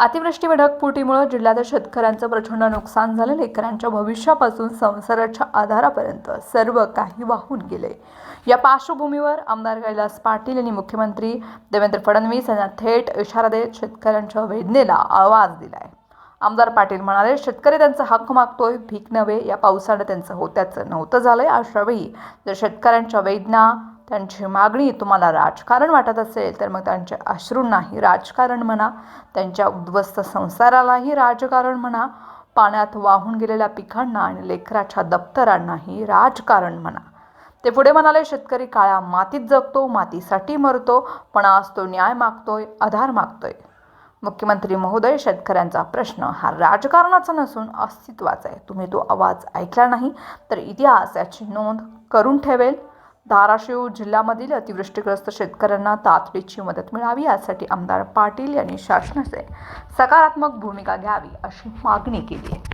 अतिवृष्टी व ढगफुटीमुळे जिल्ह्यातील शेतकऱ्यांचं प्रचंड नुकसान झालं. लेकरांच्या भविष्यापासून संसाराच्या आधारापर्यंत सर्व काही वाहून गेले. या पार्श्वभूमीवर आमदार कैलास पाटील यांनी मुख्यमंत्री देवेंद्र फडणवीस यांना थेट इशारा देत शेतकऱ्यांच्या वेदनेला आवाज दिलाय. आमदार पाटील म्हणाले शेतकरी त्यांचा हक्क मागतोय भीक नव्हे. या पावसानं त्यांचं होत्याचं नव्हतं झालंय. अशावेळी जर शेतकऱ्यांच्या वेदना त्यांची मागणी तुम्हाला राजकारण वाटत असेल तर मग त्यांच्या अश्रूंनाही राजकारण म्हणा त्यांच्या उद्ध्वस्त संसारालाही राजकारण म्हणा पाण्यात वाहून गेलेल्या पिकांना आणि लेकराच्या दप्तरांनाही राजकारण म्हणा. ते पुढे म्हणाले शेतकरी काळ्या मातीत जगतो मातीसाठी मरतो पण आज तो न्याय मागतोय आधार मागतोय. मुख्यमंत्री महोदय शेतकऱ्यांचा प्रश्न हा राजकारणाचा नसून अस्तित्वाचा आहे. तुम्ही तो आवाज ऐकला नाही तर इतिहास याची नोंद करून ठेवेल. धाराशिव जिल्ह्यामधील अतिवृष्टीग्रस्त शेतकऱ्यांना तातडीची मदत मिळावी यासाठी आमदार पाटील यांनी शासनाचे सकारात्मक भूमिका घ्यावी अशी मागणी केली आहे.